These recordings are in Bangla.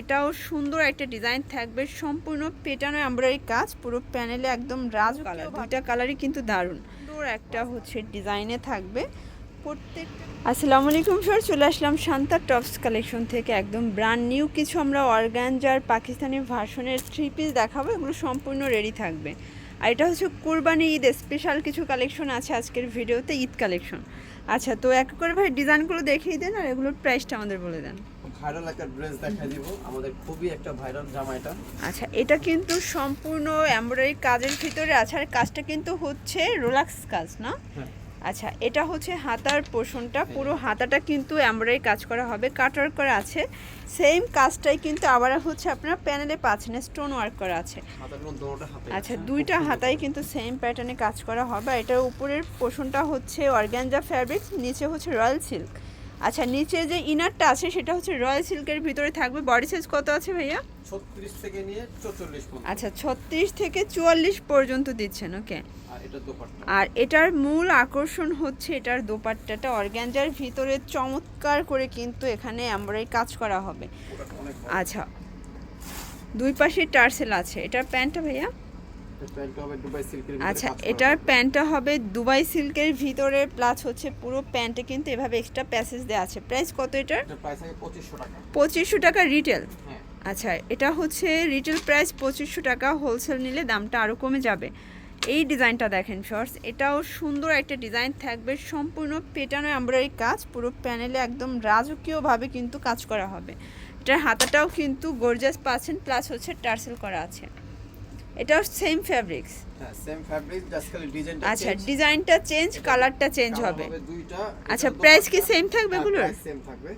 এটাও সুন্দর একটা ডিজাইন থাকবে সম্পূর্ণ পেটানো এমব্রয়ডারি কাজ পুরো প্যানেলে একদম রাজ কালার দুইটা কালারই কিন্তু দারুণ। সুন্দর একটা হচ্ছে ডিজাইনে থাকবে। প্রত্যেকটা আসসালামু আলাইকুম স্যার চলে আসলাম শান্তা টপস কালেকশন থেকে একদম ব্র্যান্ড নিউ কিছু আমরা অর্গানজার পাকিস্তানি ভার্সনের থ্রি পিস দেখাবো এগুলো সম্পূর্ণ রেডি থাকবে। আর এটা হচ্ছে কোরবানি ঈদ স্পেশাল কিছু কালেকশন আছে আজকের ভিডিওতে ঈদ কালেকশন। আচ্ছা তো এক করে ভাই ডিজাইনগুলো দেখিয়ে দেন আর এগুলোর প্রাইসটা আমাদের বলে দেন। ভাইরাল একটা ড্রেস দেখা দিব। আমাদের খুবই একটা ভাইরাল জামা এটা আচ্ছা এটা কিন্তু সম্পূর্ণ এমব্রয়ডারি কাজের ভিতরে আছে আর কাজটা কিন্তু হচ্ছে রোলাক্স কাজ না? হ্যাঁ। আচ্ছা এটা হচ্ছে হাতার পোর্শনটা পুরো হাতাটা কিন্তু এমব্রয়ডারি কাজ করা হবে কাটার করা আছে। সেম কাজটাই কিন্তু আবার হচ্ছে আপনারা প্যানেলে পাচ্ছেন স্টোন ওয়ার্ক করা আছে। আচ্ছা দুইটা হাতায় কিন্তু সেম প্যাটার্নে কাজ করা হবে আর এটার উপরের পোর্শনটা হচ্ছে অর্গ্যানজা ফ্যাব্রিক নিচে হচ্ছে রয়্যাল সিল্ক আচ্ছা নিচে যে ইনারটা আছে সেটা হচ্ছে রয়্যাল সিল্কের ভিতরে থাকবে। বডি সাইজ কত আছে ভাইয়া? 36 থেকে নিয়ে 44 আচ্ছা ছত্রিশ থেকে চুয়াল্লিশ পর্যন্ত দিচ্ছেন ওকে। আর এটার মূল আকর্ষণ হচ্ছে এটার দোপাট্টাটা অর্গ্যানজার ভিতরে চমৎকার করে কিন্তু এখানে এমব্রয়ডারি কাজ করা হবে। আচ্ছা দুই পাশে টার্সেল আছে। এটার প্যান্টটা ভাইয়া? আচ্ছা এটার প্যান্টটা হবে দুবাই সিল্কের ভিতরে প্লাস হচ্ছে পুরো প্যান্টে কিন্তু এভাবে এক্সট্রা প্যাসেজ দেওয়া আছে। প্রাইস কত এটার? এটা প্রাইস আছে 2500 টাকা। পঁচিশশো টাকা রিটেল হ্যাঁ। আচ্ছা এটা হচ্ছে রিটেল প্রাইস পঁচিশশো টাকা হোলসেল নিলে দামটা আরও কমে যাবে। এই ডিজাইনটা দেখেন শর্টস এটাও সুন্দর একটা ডিজাইন থাকবে সম্পূর্ণ পেটানো এমব্রয়ডারি কাজ পুরো প্যানেলে একদম রাজকীয়ভাবে কিন্তু কাজ করা হবে। এটার হাতাটাও কিন্তু গর্জাস পাচ্ছেন প্লাস হচ্ছে টার্সেল করা আছে। এটাও সেম ফ্যাব্রিক্স হ্যাঁ আচ্ছা ডিজাইনটা চেঞ্জ কালারটা চেঞ্জ হবে। আচ্ছা, price কি সেম থাকবে এগুলোর? সেম থাকবে।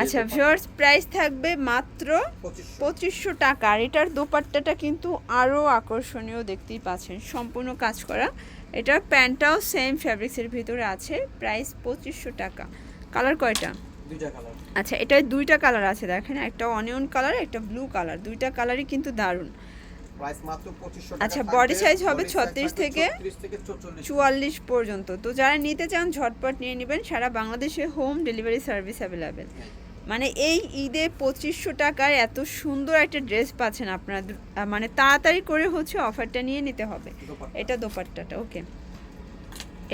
আচ্ছা। ভিউয়ার্স প্রাইস থাকবে মাত্র 2500 পঁচিশশো টাকা। আর এটার দোপাট্টাটা কিন্তু আরও আকর্ষণীয় দেখতেই পাচ্ছেন সম্পূর্ণ কাজ করা। এটার প্যান্টটাও সেম ফ্যাব্রিক্সের ভিতরে আছে প্রাইস পঁচিশশো টাকা। কালার কয়টা? দুইটা কালার আচ্ছা এটার দুইটা কালার আছে দেখেন। একটা অনিয়ন কালার একটা ব্লু কালার দুইটা কালারই কিন্তু দারুণ। প্রাইস মাত্র 2500 টাকা আচ্ছা, বডি সাইজ হবে Body 36 থেকে 36 থেকে 44 চুয়াল্লিশ পর্যন্ত। তো যারা নিতে চান ঝটপট নিয়ে নেবেন। সারা বাংলাদেশে হোম ডেলিভারি সার্ভিস অ্যাভেলেবেল মানে এই ঈদে পঁচিশশো টাকায় এত সুন্দর একটা ড্রেস পাচ্ছেন আপনারা। মানে তাড়াতাড়ি করে হচ্ছে অফারটা নিয়ে নিতে হবে। এটা দোপাট্টাটা ওকে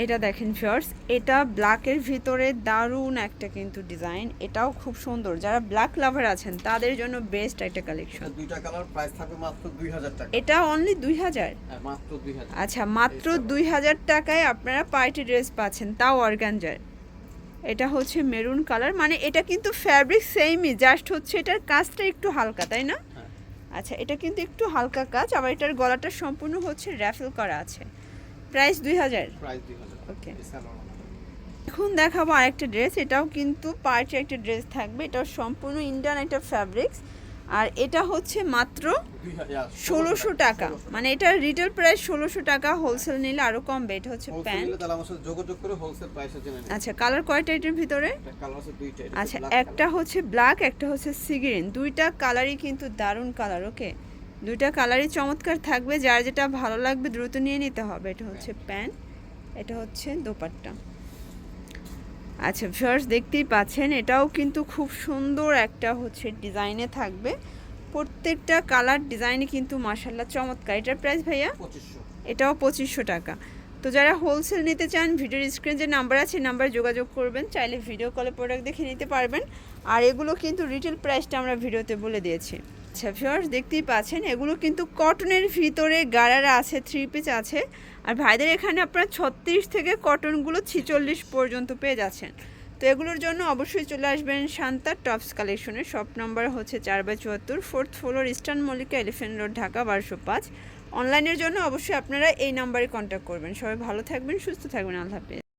এটা দেখেন ফিয়ার্স এটা ব্ল্যাকের ভিতরে দারুণ একটা কিন্তু ডিজাইন এটাও খুব সুন্দর। যারা ব্ল্যাক লাভার আছেন তাদের জন্য বেস্ট একটা কালেকশন এটা দুইটা কালার প্রাইস থাকবে মাত্র 2000 টাকা। এটা অনলি দুই হাজার? হ্যাঁ মাত্র 2000 আচ্ছা মাত্র দুই হাজার টাকায় আপনারা পার্টি ড্রেস পাচ্ছেন তাও অর্গানজার এটা হচ্ছে মেরুন কালার মানে এটা কিন্তু ফ্যাব্রিক সেমই জাস্ট হচ্ছে এটার কাজটা একটু হালকা তাই না? হ্যাঁ। আচ্ছা এটা কিন্তু একটু হালকা কাজ আবার এটার গলাটা সম্পূর্ণ হচ্ছে র্যাফেল করা আছে। প্রাইস দুই হাজার। ওকে এখন দেখাবো আরেকটা ড্রেস এটাও কিন্তু পার্টি একটা ড্রেস থাকবে এটাও সম্পূর্ণ ইন্ডিয়ান একটা ফ্যাব্রিক্স আর এটা হচ্ছে মাত্র ষোলোশো টাকা। মানে এটার রিটেল প্রাইস ষোলোশো টাকা হোলসেল নিলে আরও কমবে এটা হচ্ছে প্যান্ট আচ্ছা কালার কয়টা এটার ভিতরে? এটা এটা আচ্ছা একটা হচ্ছে ব্ল্যাক একটা হচ্ছে সিগ্রিন দুইটা কালারই কিন্তু দারুণ কালার ওকে দুইটা কালারই চমৎকার থাকবে যার যেটা ভালো লাগবে দ্রুত নিয়ে নিতে হবে। এটা হচ্ছে প্যান্ট এটা হচ্ছে দোপাট্টা। আচ্ছা ভিউয়ার্স দেখতেই পাচ্ছেন এটাও কিন্তু খুব সুন্দর একটা হচ্ছে ডিজাইনে থাকবে। প্রত্যেকটা কালার ডিজাইনে কিন্তু মার্শাল্লাহ চমৎকার। এটার প্রাইস ভাইয়া? এটাও পঁচিশশো টাকা। তো যারা হোলসেল নিতে চান, ভিডিওর স্ক্রিন যে নাম্বার আছে নাম্বারে যোগাযোগ করবেন। চাইলে ভিডিও কলে প্রোডাক্ট দেখে নিতে পারবেন। আর এগুলো কিন্তু রিটেল প্রাইসটা আমরা ভিডিওতে বলে দিয়েছি। আচ্ছা ভিউয়ার্স দেখতেই পাচ্ছেন, এগুলো কিন্তু কটনের ভিতরে গাড়ারা আছে থ্রি পিস আছে। আর ভাইদের এখানে আপনারা ছত্রিশ থেকে কটনগুলো ছিচল্লিশ পর্যন্ত পেয়ে যাচ্ছেন। তো এগুলোর জন্য অবশ্যই চলে আসবেন শান্তা টপস কালেকশনের। শপ নাম্বার হচ্ছে চার বাই চুয়াত্তর fourth floor Eastern Mallika Elephant Road Dhaka, বারোশো পাঁচ। অনলাইনের জন্য অবশ্যই আপনারা এই নাম্বারে কন্ট্যাক্ট করবেন। সবাই ভালো থাকবেন, সুস্থ থাকবেন। আল্লাহ হাফেজ।